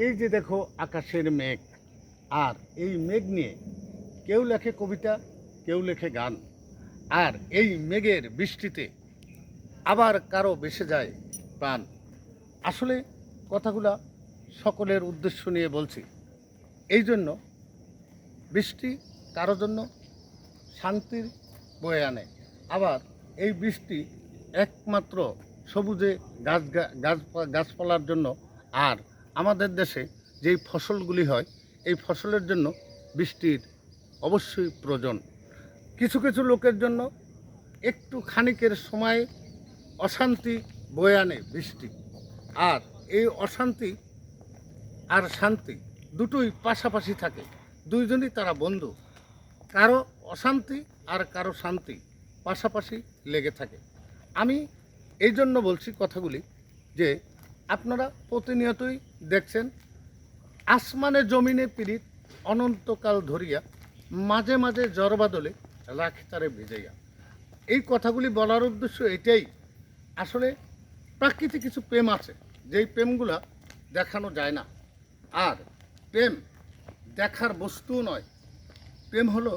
এই যে দেখো আকাশের মেঘ, আর এই মেঘ নিয়ে কেউ লেখে কবিতা, কেউ লেখে গান, আর এই মেঘের বৃষ্টিতে আবার কারও বেসে যায় প্রাণ। আসলে কথাগুলা সকলের উদ্দেশ্য নিয়ে বলছি। এই জন্য বৃষ্টি কারও জন্য শান্তির বয়ে আনে। আবার এই বৃষ্টি একমাত্র সবুজে গাছ, গাছপালার জন্য, আর আমাদের দেশে যেই ফসলগুলি হয়, এই ফসলের জন্য বৃষ্টির অবশ্যই প্রয়োজন। কিছু কিছু লোকের জন্য একটু খানিকের সময় অশান্তি বয়ে আনে বৃষ্টি। আর এই অশান্তি আর শান্তি দুটোই পাশাপাশি থাকে, দুইজনই তারা বন্ধু। কারও অশান্তি আর কারও শান্তি পাশাপাশি লেগে থাকে। আমি এই জন্য বলছি কথাগুলি যে আপনারা প্রতিনিয়তই দেখছেন, আসমানে জমিনে পীড়িত অনন্তকাল ধরিয়া মাঝে মাঝে জড়বাদলে রাখি তারে ভিজাইয়া। এই কথাগুলি বলার উদ্দেশ্য এটাই, আসলে প্রাকৃতিক কিছু প্রেম আছে, যেই প্রেমগুলা দেখানো যায় না। আর প্রেম দেখার বস্তুও নয়, প্রেম হলো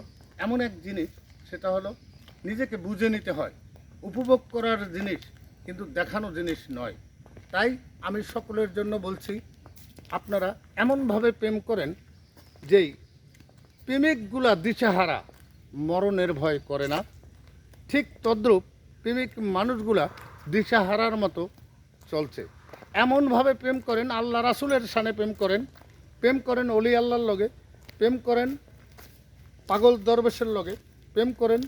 এমন এক জিনিস, সেটা হলো নিজেকে বুঝে নিতে হয়, উপভোগ করার জিনিস, কিন্তু দেখানো জিনিস নয়। তাই আমি সকলের জন্য বলছি, আপনারা এমনভাবে প্রেম করেন যেই প্রেমিকগুলা দিশাহারা মরণের ভয় করে না। ঠিক তদ্রূপ প্রেমিক মানুষগুলা দিশাহারার মতো চলছে। এমনভাবে প্রেম করেন, আল্লাহ রাসুলের সানে প্রেম করেন প্রেম করেন অলি আল্লাহর লগে, প্রেম করেন পাগল দরবেশের লগে, প্রেম করেন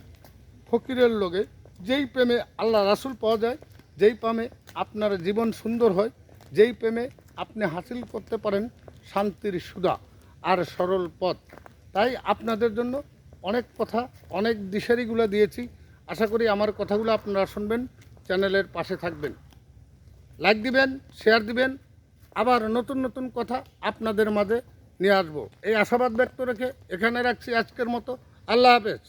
ফকিরের লগে, যেই প্রেমে আল্লাহ রাসুল পাওয়া যায় যেই প্রেমে আপনার জীবন সুন্দর হয়, যেই প্রেমে আপনি হাসিল করতে পারেন শান্তির সুদা আর সরল পথ। তাই আপনাদের জন্য অনেক কথা, অনেক দিশারিগুলো দিয়েছি। আশা করি আমার কথাগুলো আপনারা শুনবেন, চ্যানেলের পাশে থাকবেন। লাইক দিবেন শেয়ার দিবেন, আবার নতুন নতুন কথা আপনাদের মাঝে নিয়ে আসব। এই আশাবাদ ব্যক্ত রেখে এখানে রাখছি আজকের মতো। আল্লাহ হাফেজ।